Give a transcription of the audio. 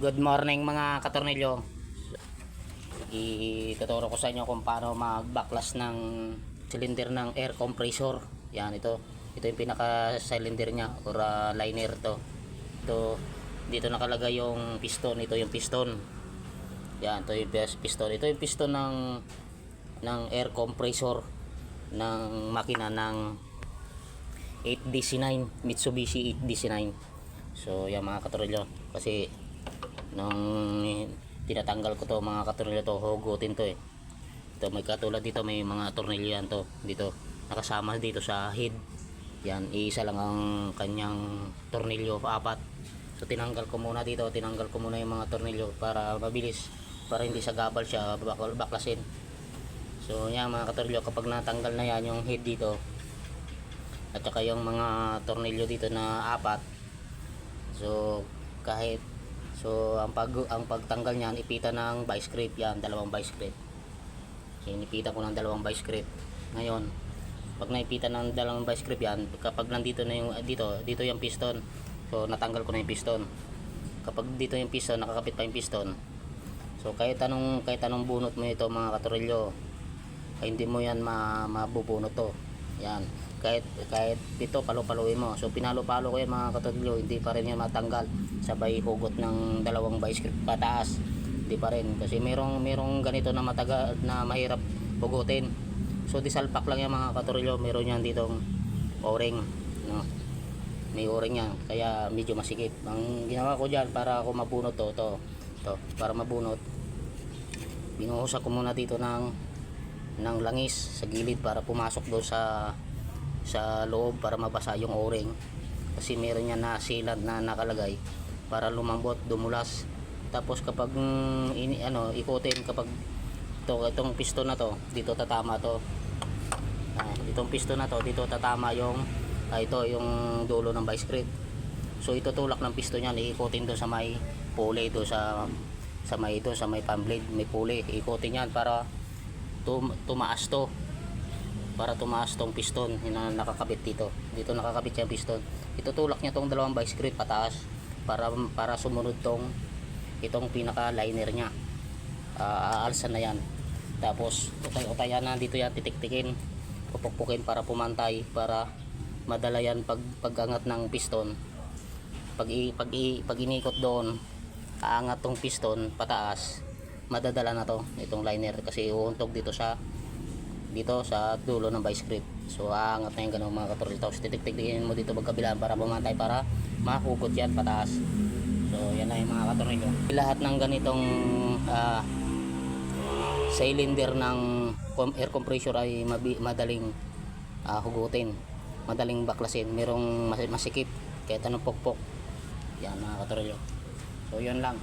Good morning mga katornilyo. Ituturo ko sa inyo kung paano mag-backlash ng cylinder ng air compressor. Yan ito. Ito yung pinaka cylinder niya or ah, liner to. Ito dito nakalagay yung piston. Ito yung piston. Yan, ito yung pis- piston. Ito yung piston ng ng air compressor ng makina ng 8DC9 Mitsubishi 8DC9 so yan mga katorolyo kasi nung tinatanggal ko to mga katornilyo to hugutin to eh. Ito may katulad dito may mga tornilyo yan to dito. Nakasama dito sa head. Yan iisa lang ang kanyang tornilyo apat. So tinanggal ko muna dito tinanggal ko muna yung mga tornilyo para mabilis para hindi sa gabal siya bakal- baklasin. So yan mga katornilyo kapag natanggal na yan yung head dito at saka yung mga tornilyo dito na apat. So kahit so ang pag ang pagtanggal niyan ipita ng vice grip yan dalawang vice grip so ko ng dalawang vice grip ngayon pag naipita ng dalawang vice grip yan kapag nandito na yung dito dito yung piston. So natanggal ko na yung piston. Kapag dito yung piston nakakapit pa yung piston. So kahit anong kahit anong bunot mo ito mga katorilyo ay hindi mo yan ma, mabubunot to. Yan kahit kahit ito palo-paloin mo. So pinalo-palo ko yan mga katorilyo hindi pa rin yan matanggal. Sabay hugot ng dalawang vice grip pataas. Hindi pa rin. Kasi merong merong ganito na mataga na mahirap hugutin. So disalpak lang yan mga katorilyo meron yan ditong o-ring no? May o-ring yan. Kaya medyo masikip ang ginawa ko dyan para ako mabunot to to, to para mabunot. Binuhusak ko muna dito ng ng langis sa gilid para pumasok doon sa sa loob para mabasa yung o-ring. Kasi meron yan na sealant na nakalagay para lumambot dumulas. Tapos kapag mm, ini ano ikutin kapag to itong piston na to dito tatama to. Ah, itong piston na to dito tatama yung ah, ito yung dulo ng vice grip so itutulak ng piston yan iikutin doon sa may pulley doon sa sa may ito sa may fan blade. May pulley ikutin yan para tum, tumaas to para tumaas tong piston. Yun nakakabit dito. Dito nakakabit yung piston. Itutulak niya tong dalawang vice grip pataas para para sumunod tong itong pinaka liner niya. Uh, aalsan na yan. Tapos utay utayan na dito yan titiktikin pupukpukin para pumantay para madala yan pag pagangat ng piston. Pag, i, pag, i, pag inikot doon aangat tong piston pataas madadala na to itong liner kasi uuntog dito sa dito sa dulo ng vice grip. So aangat na yung ganun mga katoril tapos titiktikin mo dito magkabilaan para pumantay para mahugot yan pataas. So yan na yung mga katoril lahat ng ganitong ah, cylinder ng air compressor ay madaling ah, hugutin. Madaling baklasin. Merong mas- masikip. Kahit anong pokpok. Yan mga katoril so yun lang